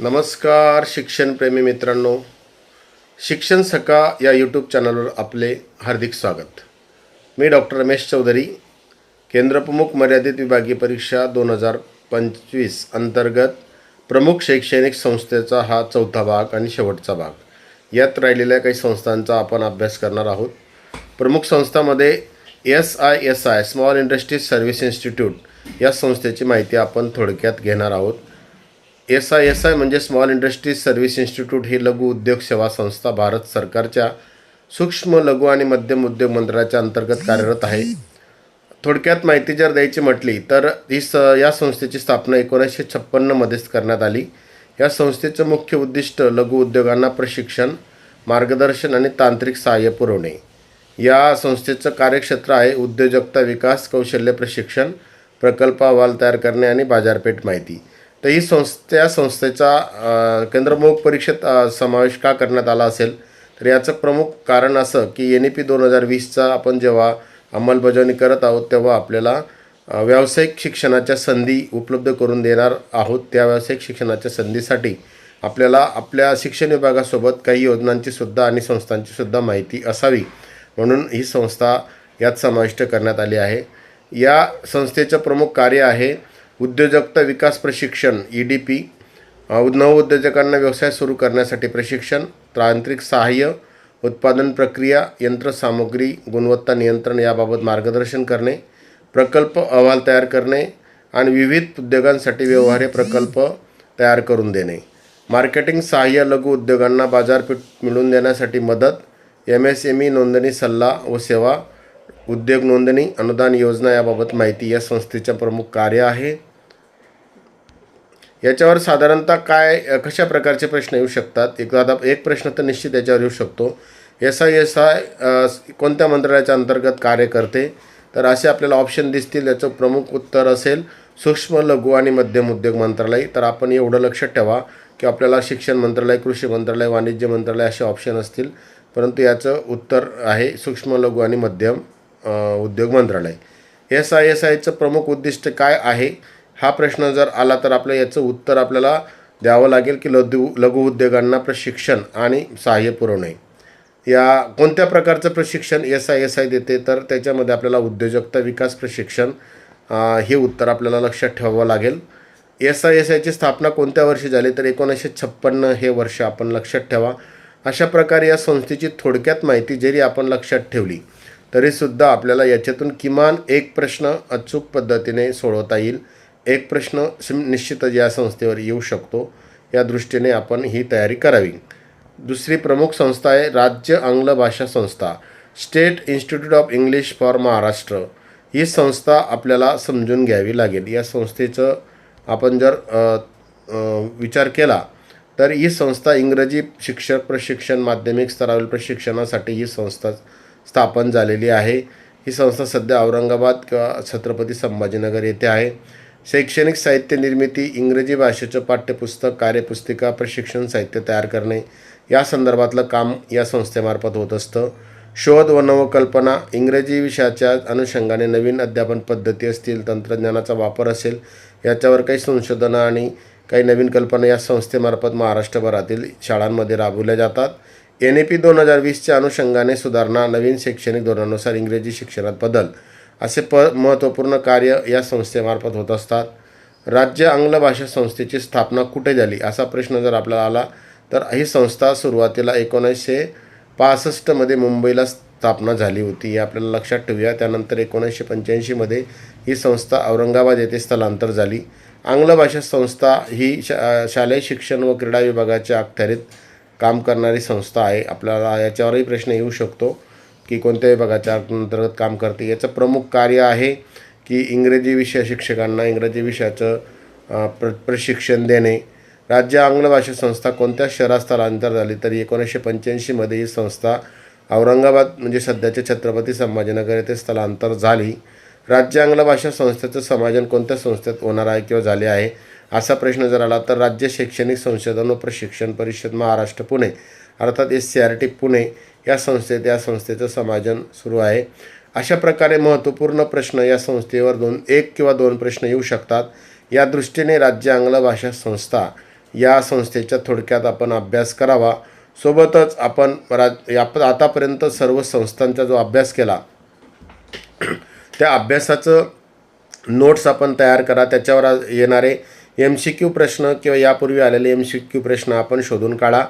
नमस्कार शिक्षणप्रेमी मित्रांनो. शिक्षण सका या यूट्यूब चॅनलवर आपले हार्दिक स्वागत. मी डॉक्टर रमेश चौधरी केंद्रप्रमुख मर्यादित विभागीय परीक्षा दोन हजार पंचवीस अंतर्गत प्रमुख शैक्षणिक संस्थेचा हा चौथा भाग आणि शेवटचा भाग. यात राहिलेल्या काही संस्थांचा आपण अभ्यास करणार आहोत. प्रमुख संस्थामध्ये S I S I small industries service institute या संस्थेची माहिती आपण थोडक्यात घेणार आहोत. एस आय एस आय म्हणजे स्मॉल इंडस्ट्रीज सर्व्हिस इन्स्टिट्यूट ही लघु उद्योग सेवा संस्था भारत सरकारच्या सूक्ष्म लघु आणि मध्यम उद्योग मंत्रालयाच्या अंतर्गत कार्यरत आहे. थोडक्यात माहिती जर द्यायची म्हटली तर ही स या संस्थेची स्थापना एकोणीसशे छप्पन्नमध्येच करण्यात आली. या संस्थेचं मुख्य उद्दिष्ट लघु उद्योगांना प्रशिक्षण मार्गदर्शन आणि तांत्रिक सहाय्य पुरवणे. या संस्थेचं कार्यक्षेत्र आहे उद्योजकता विकास कौशल्य प्रशिक्षण प्रकल्प अहवाल तयार करणे आणि बाजारपेठ माहिती. तर ही संस्था या संस्थेचा केंद्रमुख परीक्षेत समावेश का करण्यात आला असेल? तर याचं प्रमुख कारण असं की एन ई पी दोन हजार वीसचा आपण जेव्हा अंमलबजावणी करत आहोत तेव्हा आपल्याला व्यावसायिक शिक्षणाच्या संधी उपलब्ध करून देणार आहोत. त्या व्यावसायिक शिक्षणाच्या संधीसाठी आपल्याला आपल्या शिक्षण विभागासोबत काही योजनांची सुद्धा आणि संस्थांची सुद्धा माहिती असावी. म्हणून ही संस्था यात समाविष्ट करण्यात आली आहे. या संस्थेचं प्रमुख कार्य आहे उद्योजकता विकास प्रशिक्षण ई डी पी नवउद्योजकांना व्यवसाय सुरू करण्यासाठी प्रशिक्षण तांत्रिक सहाय्य उत्पादन प्रक्रिया यंत्रसामुग्री गुणवत्ता नियंत्रण याबाबत मार्गदर्शन करणे प्रकल्प अहवाल तयार करणे आणि विविध उद्योगांसाठी व्यवहार्य प्रकल्प तयार करून देणे. मार्केटिंग सहाय्य लघु उद्योगांना बाजारपेठ मिळवून देण्यासाठी मदत एम एस एम ई नोंदणी सल्ला व सेवा उद्योग नोंदणी अनुदान योजना याबाबत माहिती या संस्थेचे प्रमुख कार्य आहे. याच्यावर साधारणतः काय कशा प्रकारचे प्रश्न येऊ शकतात? एखादा एक प्रश्न तर निश्चित याच्यावर येऊ शकतो. एस आय एस आय कोणत्या मंत्रालयाच्या अंतर्गत कार्य करते? तर असे आपल्याला ऑप्शन दिसतील याचं प्रमुख उत्तर असेल सूक्ष्म लघु आणि मध्यम उद्योग मंत्रालय. तर आपण एवढं लक्षात ठेवा की आपल्याला शिक्षण मंत्रालय कृषी मंत्रालय वाणिज्य मंत्रालय असे ऑप्शन असतील. परंतु याचं उत्तर आहे सूक्ष्म लघु आणि मध्यम उद्योग मंत्रालय. एस आय एस आयचं प्रमुख उद्दिष्ट काय आहे? हा प्रश्न जर आला तर आपलं याचं उत्तर आपल्याला द्यावं लागेल की लघु लघु उद्योगांना प्रशिक्षण आणि सहाय्य पुरवणे. या कोणत्या प्रकारचं प्रशिक्षण एस आय एस आय देते तर त्याच्यामध्ये आपल्याला उद्योजकता विकास प्रशिक्षण हे उत्तर आपल्याला लक्षात ठेवावं लागेल. एस आय एस आयची स्थापना कोणत्या वर्षी झाली तर एकोणीसशे छप्पन्न हे वर्ष आपण लक्षात ठेवा. अशा प्रकारे या संस्थेची थोडक्यात माहिती जरी आपण लक्षात ठेवली तरीसुद्धा आपल्याला याच्यातून किमान एक प्रश्न अचूक पद्धतीने सोडवता येईल. एक प्रश्न सिम- निश्चितच या संस्थेवर येऊ शकतो या दृष्टीने आपण ही तयारी करावी. दुसरी प्रमुख संस्था आहे राज्य आंग्ल भाषा संस्था state institute of English for Maharashtra ही संस्था आपल्याला समजून घ्यावी लागेल. या संस्थेचं आपण जर विचार केला तर ही संस्था इंग्रजी शिक्षक प्रशिक्षण माध्यमिक स्तरावरील प्रशिक्षणासाठी ही संस्था स्थापन झालेली आहे. ही संस्था सध्या औरंगाबाद किंवा छत्रपती संभाजीनगर येथे आहे. शैक्षणिक साहित्य निर्मिती इंग्रजी भाषेचं पाठ्यपुस्तक कार्यपुस्तिका प्रशिक्षण साहित्य तयार करणे या संदर्भातलं काम या संस्थेमार्फत होत असतं. शोध व नवकल्पना इंग्रजी विषयाच्या अनुषंगाने नवीन अध्यापन पद्धती असतील तंत्रज्ञानाचा वापर असेल याच्यावर काही संशोधनं आणि काही नवीन कल्पना या संस्थेमार्फत महाराष्ट्रभरातील शाळांमध्ये राबवल्या जातात. एन ए पी दोन हजार वीसच्या अनुषंगाने सुधारणा नवीन शैक्षणिक धोरणानुसार इंग्रजी शिक्षणात बदल. असे प महत्त्वपूर्ण कार्य या संस्थेमार्फत होत असतात. राज्य आंग्ल भाषा संस्थेची स्थापना कुठे झाली असा प्रश्न जर आपल्याला आला तर ही संस्था सुरुवातीला एकोणीसशे पासष्टमध्ये मुंबईला स्थापना झाली होती. हे आपल्याला लक्षात ठेवूया. त्यानंतर एकोणीसशे पंच्याऐंशीमध्ये ही संस्था औरंगाबाद येथे स्थलांतर झाली. आंग्ल भाषा संस्था ही शा शालेय शिक्षण व क्रीडा विभागाच्या अखत्यारीत काम करणारी संस्था आहे. आपल्याला याच्यावरही प्रश्न येऊ शकतो. की कोणत्या विभागाच्या अंतर्गत काम करते. याचं प्रमुख कार्य आहे की इंग्रजी विषय शिक्षकांना इंग्रजी विषयाचं प्र प्रशिक्षण देणे. राज्य आंग्ल भाषा संस्था कोणत्या शहरात स्थलांतर झाली तर एकोणीसशे पंच्याऐंशीमध्ये ही संस्था औरंगाबाद म्हणजे सध्याचे छत्रपती संभाजीनगर येथे स्थलांतर झाली. राज्य आंग्ल भाषा संस्थेचं समायोजन कोणत्या संस्थेत होणार आहे किंवा झाले आहे? असा प्रश्न जर आला तर राज्य शैक्षणिक संशोधन व प्रशिक्षण परिषद महाराष्ट्र पुणे. अर्थात S C R T Pune. या संस्थेत या संस्थेचं समाजन सुरू आहे. अशा प्रकारे महत्त्वपूर्ण प्रश्न या संस्थेवर दोन एक किंवा दोन प्रश्न येऊ शकतात. या दृष्टीने राज्य आंग्ल भाषा संस्था या संस्थेच्या थोडक्यात आपण अभ्यास करावा. सोबतच आपण राज या आतापर्यंत सर्व संस्थांचा जो अभ्यास केला त्या अभ्यासाचं नोट्स आपण तयार करा. त्याच्यावर येणारे एम सी क्यू प्रश्न किंवा यापूर्वी आलेले एम सी क्यू प्रश्न आपण शोधून काढा.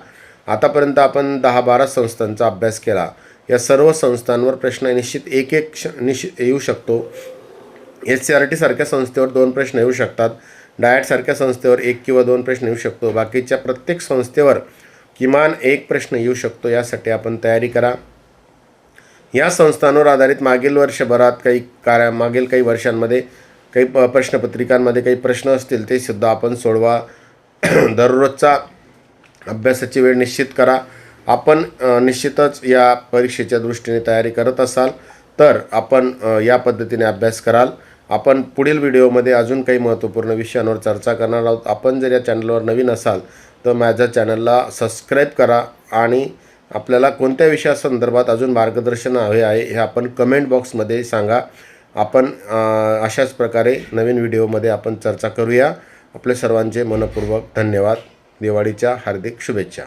आतापर्यंत आपण दहा बारा संस्थांचा अभ्यास केला. या सर्व संस्थांवर प्रश्न निश्चित एक एक श निश्चित येऊ शकतो. एस सी आर टी सारख्या संस्थेवर दोन प्रश्न येऊ शकतात. डायटसारख्या संस्थेवर एक किंवा दोन प्रश्न येऊ शकतो. बाकीच्या प्रत्येक संस्थेवर किमान एक प्रश्न येऊ शकतो. यासाठी आपण तयारी करा. या संस्थांवर आधारित मागील वर्षभरात काही कार्या मागील काही वर्षांमध्ये काही प प्रश्नपत्रिकांमध्ये काही प्रश्न असतील ते सुद्धा आपण सोडवा. दररोजचा अभ्यासाची वेळ निश्चित करा. आपण निश्चितच या परीक्षेच्या दृष्टीने तयारी करत असाल तर आपण या पद्धतीने अभ्यास कराल. आपण पुढील व्हिडिओमध्ये अजून काही महत्त्वपूर्ण विषयांवर चर्चा करणार आहोत. आपण जर या चॅनलवर नवीन असाल तर माझ्या चॅनलला सबस्क्राईब करा आणि आपल्याला कोणत्या विषयासंदर्भात अजून मार्गदर्शन हवे आहे हे आपण कमेंट बॉक्समध्ये सांगा. आपण अशाच प्रकारे नवीन व्हिडिओमध्ये आपण चर्चा करूया. आपले सर्वांचे मनपूर्वक धन्यवाद. दिवाळीच्या हार्दिक शुभेच्छा.